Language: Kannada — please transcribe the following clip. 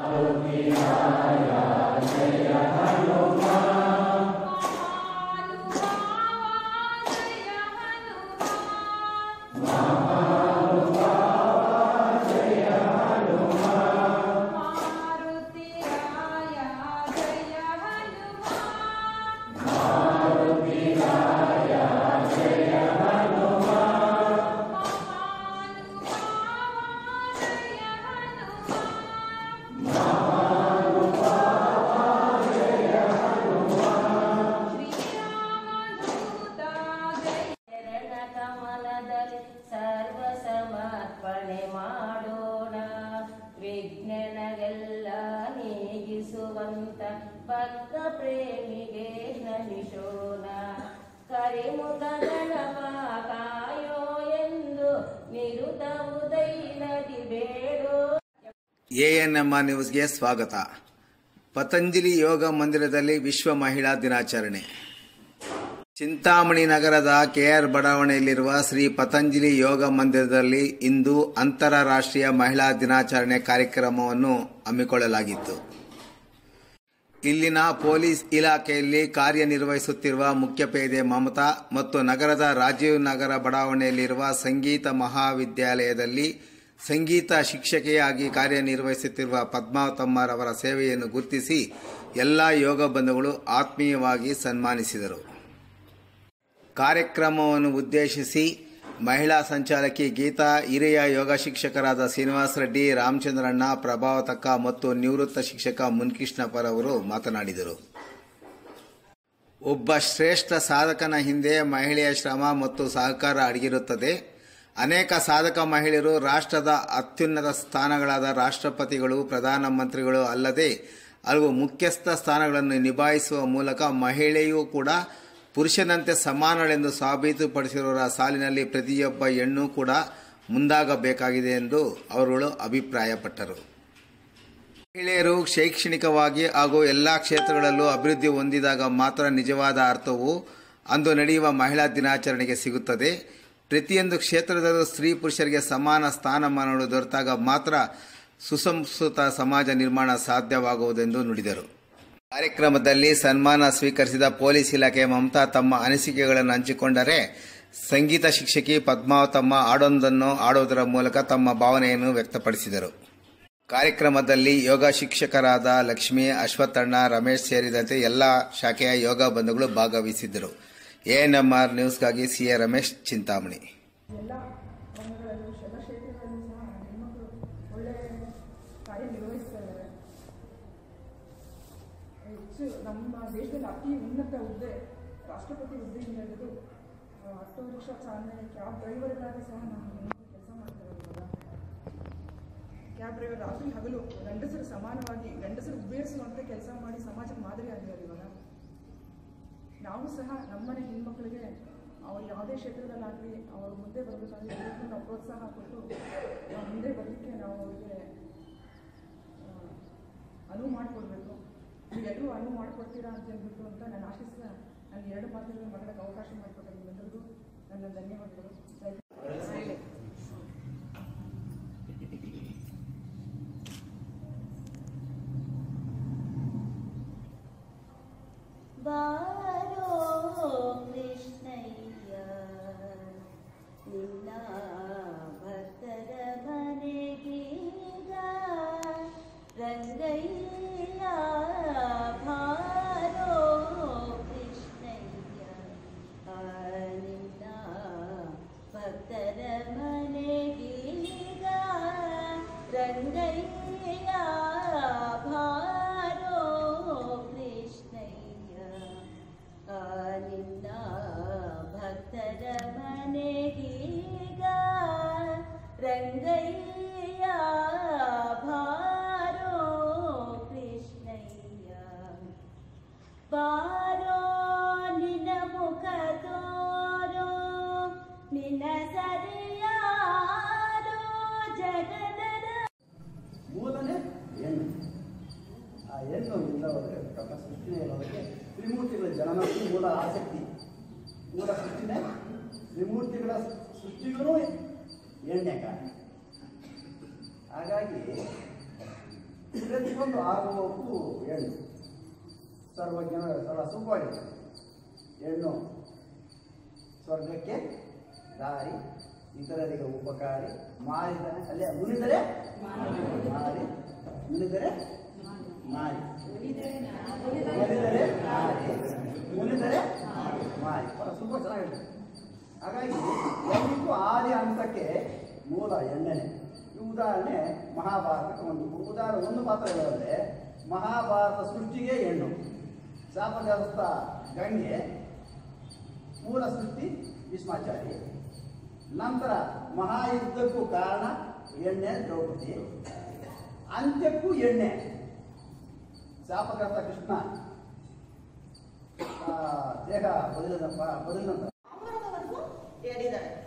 Amen. ನೀಗಿಸುವಂತ ಭಕ್ತ ಪ್ರೇಮಿಗೆ ನಮಿಸೋಣ ಕರಿಮುಖ ಗಣವ ಕಾಯೋ ಎಂದು ನಿರುತ ಉದೈನದಿ ಬೇಡೋ. ಎಎನ್ಎಂಆರ್ ನ್ಯೂಸ್ಗೆ ಸ್ವಾಗತ. ಪತಂಜಲಿ ಯೋಗ ಮಂದಿರದಲ್ಲಿ ವಿಶ್ವ ಮಹಿಳಾ ದಿನಾಚರಣೆ. ಚಿಂತಾಮಣಿ ನಗರದ ಕೆಆರ್ ಬಡಾವಣೆಯಲ್ಲಿರುವ ಶ್ರೀ ಪತಂಜಲಿ ಯೋಗ ಮಂದಿರದಲ್ಲಿ ಇಂದು ಅಂತಾರಾಷ್ಟ್ರೀಯ ಮಹಿಳಾ ದಿನಾಚರಣೆ ಕಾರ್ಯಕ್ರಮವನ್ನು ಹಮ್ಮಿಕೊಳ್ಳಲಾಗಿತ್ತು. ಇಲ್ಲಿನ ಪೊಲೀಸ್ ಇಲಾಖೆಯಲ್ಲಿ ಕಾರ್ಯನಿರ್ವಹಿಸುತ್ತಿರುವ ಮುಖ್ಯಪೇದೆ ಮಮತಾ ಮತ್ತು ನಗರದ ರಾಜೀವ್ ನಗರ ಬಡಾವಣೆಯಲ್ಲಿರುವ ಸಂಗೀತ ಮಹಾವಿದ್ಯಾಲಯದಲ್ಲಿ ಸಂಗೀತ ಶಿಕ್ಷಕಿಯಾಗಿ ಕಾರ್ಯನಿರ್ವಹಿಸುತ್ತಿರುವ ಪದ್ಮಾವತಮ್ಮರವರ ಸೇವೆಯನ್ನು ಗುರುತಿಸಿ ಎಲ್ಲ ಯೋಗ ಬಂಧುಗಳು ಆತ್ಮೀಯವಾಗಿ ಸನ್ಮಾನಿಸಿದರು. ಕಾರ್ಯಕ್ರಮವನ್ನು ಉದ್ದೇಶಿಸಿ ಮಹಿಳಾ ಸಂಚಾಲಕಿ ಗೀತಾ, ಹಿರಿಯ ಯೋಗ ಶಿಕ್ಷಕರಾದ ಶ್ರೀನಿವಾಸ ರೆಡ್ಡಿ, ರಾಮಚಂದ್ರಣ್ಣ, ಪ್ರಭಾವತಕ್ಕ ಮತ್ತು ನಿವೃತ್ತ ಶಿಕ್ಷಕ ಮುನ್ಕೃಷ್ಣಪ್ಪರವರು ಮಾತನಾಡಿದರು. ಒಬ್ಬ ಶ್ರೇಷ್ಠ ಸಾಧಕನ ಹಿಂದೆ ಮಹಿಳೆಯ ಶ್ರಮ ಮತ್ತು ಸಹಕಾರ ಅಡಗಿರುತ್ತದೆ. ಅನೇಕ ಸಾಧಕ ಮಹಿಳೆಯರು ರಾಷ್ಟ್ರದ ಅತ್ಯುನ್ನತ ಸ್ಥಾನಗಳಾದ ರಾಷ್ಟ್ರಪತಿಗಳು, ಪ್ರಧಾನಮಂತ್ರಿಗಳು ಅಲ್ಲದೆ ಹಲವು ಮುಖ್ಯಸ್ಥ ಸ್ಥಾನಗಳನ್ನು ನಿಭಾಯಿಸುವ ಮೂಲಕ ಮಹಿಳೆಯೂ ಕೂಡ ಪುರುಷನಂತೆ ಸಮಾನಳೆಂದು ಸಾಬೀತುಪಡಿಸಿರುವ ಸಾಲಿನಲ್ಲಿ ಪ್ರತಿಯೊಬ್ಬ ಹೆಣ್ಣು ಕೂಡ ಮುಂದಾಗಬೇಕಾಗಿದೆ ಎಂದು ಅವರುಗಳು ಅಭಿಪ್ರಾಯಪಟ್ಟರು. ಮಹಿಳೆಯರು ಶೈಕ್ಷಣಿಕವಾಗಿ ಹಾಗೂ ಎಲ್ಲಾ ಕ್ಷೇತ್ರಗಳಲ್ಲೂ ಅಭಿವೃದ್ಧಿ ಹೊಂದಿದಾಗ ಮಾತ್ರ ನಿಜವಾದ ಅರ್ಥವು ಅಂದು ನಡೆಯುವ ಮಹಿಳಾ ದಿನಾಚರಣೆಗೆ ಸಿಗುತ್ತದೆ. ಪ್ರತಿಯೊಂದು ಕ್ಷೇತ್ರದಲ್ಲೂ ಸ್ತ್ರೀ ಪುರುಷರಿಗೆ ಸಮಾನ ಸ್ಥಾನಮಾನಗಳು ದೊರೆತಾಗ ಮಾತ್ರ ಸುಸಂಸ್ಕೃತ ಸಮಾಜ ನಿರ್ಮಾಣ ಸಾಧ್ಯವಾಗುವುದೆಂದು ನುಡಿದರು. ಕಾರ್ಯಕ್ರಮದಲ್ಲಿ ಸನ್ಮಾನ ಸ್ವೀಕರಿಸಿದ ಪೊಲೀಸ್ ಇಲಾಖೆ ಮಮತಾ ತಮ್ಮ ಅನಿಸಿಕೆಗಳನ್ನು ಹಂಚಿಕೊಂಡರೆ ಸಂಗೀತ ಶಿಕ್ಷಕಿ ಪದ್ಮಾವತಮ್ಮ ಹಾಡೊಂದನ್ನು ಹಾಡುವುದರ ಮೂಲಕ ತಮ್ಮ ಭಾವನೆಯನ್ನು ವ್ಯಕ್ತಪಡಿಸಿದರು. ಕಾರ್ಯಕ್ರಮದಲ್ಲಿ ಯೋಗ ಶಿಕ್ಷಕರಾದ ಲಕ್ಷ್ಮಿ, ಅಶ್ವತ್ಥಣ್ಣ, ರಮೇಶ್ ಸೇರಿದಂತೆ ಎಲ್ಲ ಶಾಖೆಯ ಯೋಗ ಬಂಧುಗಳು ಭಾಗವಹಿಸಿದ್ದರು. ಎಎನ್ಎಂಆರ್ ನ್ಯೂಸ್ಗಾಗಿ ಸಿಎ ರಮೇಶ್ ಚಿಂತಾಮಣಿ ಎಲ್ಲ ರಂಗಗಳಲ್ಲೂ ಎಲ್ಲ ಕ್ಷೇತ್ರಗಳಲ್ಲೂ ಸಹ ಹೆಣ್ಮಕ್ಳು ಒಳ್ಳೆ ಕಾರ್ಯನಿರ್ವಹಿಸ್ತಾ ಇದ್ದಾರೆ ನಮ್ಮ ದೇಶದಲ್ಲಿ ಅತಿ ಉನ್ನತ ಹುದ್ದೆ, ರಾಷ್ಟ್ರಪತಿ ಹುದ್ದೆಯಿಂದ ಹಿಡಿದು ಆಟೋ ರಿಕ್ಷಾ ಚಾಲನೆ ಕ್ಯಾಬ್ ಡ್ರೈವರ್ಗಳಾಗಿ ಸಹ ಹೆಣ್ಮಕ್ಳು ಕೆಲಸ ಮಾಡ್ತಾರೆ ಇವಾಗ ಕ್ಯಾಬ್ ಡ್ರೈವರ್ ರಾತ್ರಿ ಹಗಲು ಗಂಡಸರು ಸಮಾನವಾಗಿ, ಗಂಡಸರು ಉಬ್ಬೇರಿಸುವಂತೆ ಕೆಲಸ ಮಾಡಿ ಸಮಾಜಕ್ಕೆ ಮಾದರಿ ಆಗಿದ್ದಾರೆ ಇವಾಗ. ನಾವು ಸಹ ನಮ್ಮನೆ ಹೆಣ್ಮಕ್ಳಿಗೆ ಅವ್ರು ಯಾವುದೇ ಕ್ಷೇತ್ರದಲ್ಲಾಗಲಿ ಅವ್ರ ಮುಂದೆ ಬರಬೇಕಾದ್ರೆ ಎಲ್ಲರಿಗೂ ನಾವು ಪ್ರೋತ್ಸಾಹ ಕೊಟ್ಟು ನಾವು ಮುಂದೆ ಬರಲಿಕ್ಕೆ ನಾವು ಅವರಿಗೆ ಅನುವು ಮಾಡಿಕೊಡ್ಬೇಕು. ನೀವೆಲ್ಲರೂ ಅನುವು ಮಾಡಿಕೊಡ್ತೀರಾ ಅಂತ ಹೇಳ್ಬಿಟ್ಟು ಅಂತ ನಾನು ಆಶಿಸ್ನ ನಾನು ಎರಡು ಮಾತುಗಳನ್ನು ಮಾತಾಡೋಕ್ಕೆ ಅವಕಾಶ ಮಾಡಿಕೊಟ್ಟೆ ನಿಮ್ಮೆಲ್ಲರಿಗೂ ನನ್ನ ಧನ್ಯವಾದಗಳು. ತ್ರಿಮೂರ್ತಿಗಳ ಜನನಕ್ಕೂ ಮೂಲ ಆಸಕ್ತಿ. ಮೂಲ ಸೃಷ್ಟಿನೇ ತ್ರಿಮೂರ್ತಿಗಳ ಸೃಷ್ಟಿಗೂ ಎಣ್ಣೆ ಕಾರಣ. ಹಾಗಾಗಿ ಪ್ರತಿಯೊಂದು ಆಗುವಕ್ಕೂ ಹೆಣ್ಣು. ಸರ್ವಜ್ಞ ಸರ್ವ ಸುಖವಾಗಿದೆ ಹೆಣ್ಣು ಸ್ವರ್ಗಕ್ಕೆ ದಾರಿ ಇತರರಿಗೆ ಉಪಕಾರಿ ಮಾರಿದರೆ ಅಲ್ಲೇ ಉಳಿದರೆ ಮಾರಿ. ಉಳಿದರೆ ಮಾರಿ. ಮುನಿದರೆ ಮಾರಿ ಮುನಿದರೆ ಮಾರಿ ಬಹಳ ಚೆನ್ನಾಗಿದೆ ಹಾಗಾಗಿ ಎಲ್ಲರಿಗೂ ಆದಿ ಹಂತಕ್ಕೆ ಮೂಲ ಎಣ್ಣೆನೆ ಈ ಉದಾಹರಣೆ ಮಹಾಭಾರತಕ್ಕೆ ಒಂದು ಉದಾಹರಣೆ ಒಂದು ಪಾತ್ರ ಹೇಳಿದ್ರೆ ಮಹಾಭಾರತ ಸೃಷ್ಟಿಗೆ ಹೆಣ್ಣು. ಶಾಪಗ್ರಸ್ತ ಗಂಗೆ ಮೂಲ ಸೃಷ್ಟಿ ಭೀಷ್ಮಾಚಾರಿ ನಂತರ ಮಹಾಯುದ್ಧಕ್ಕೂ ಕಾರಣ ಎಣ್ಣೆ, ದ್ರೌಪದಿ. ಅಂತ್ಯಕ್ಕೂ ಎಣ್ಣೆ. ಶಾಪಗ್ರಸ್ತ ಕೃಷ್ಣ. ದೇಹ ಬದಲಿದ ಬದಲಿದ here it is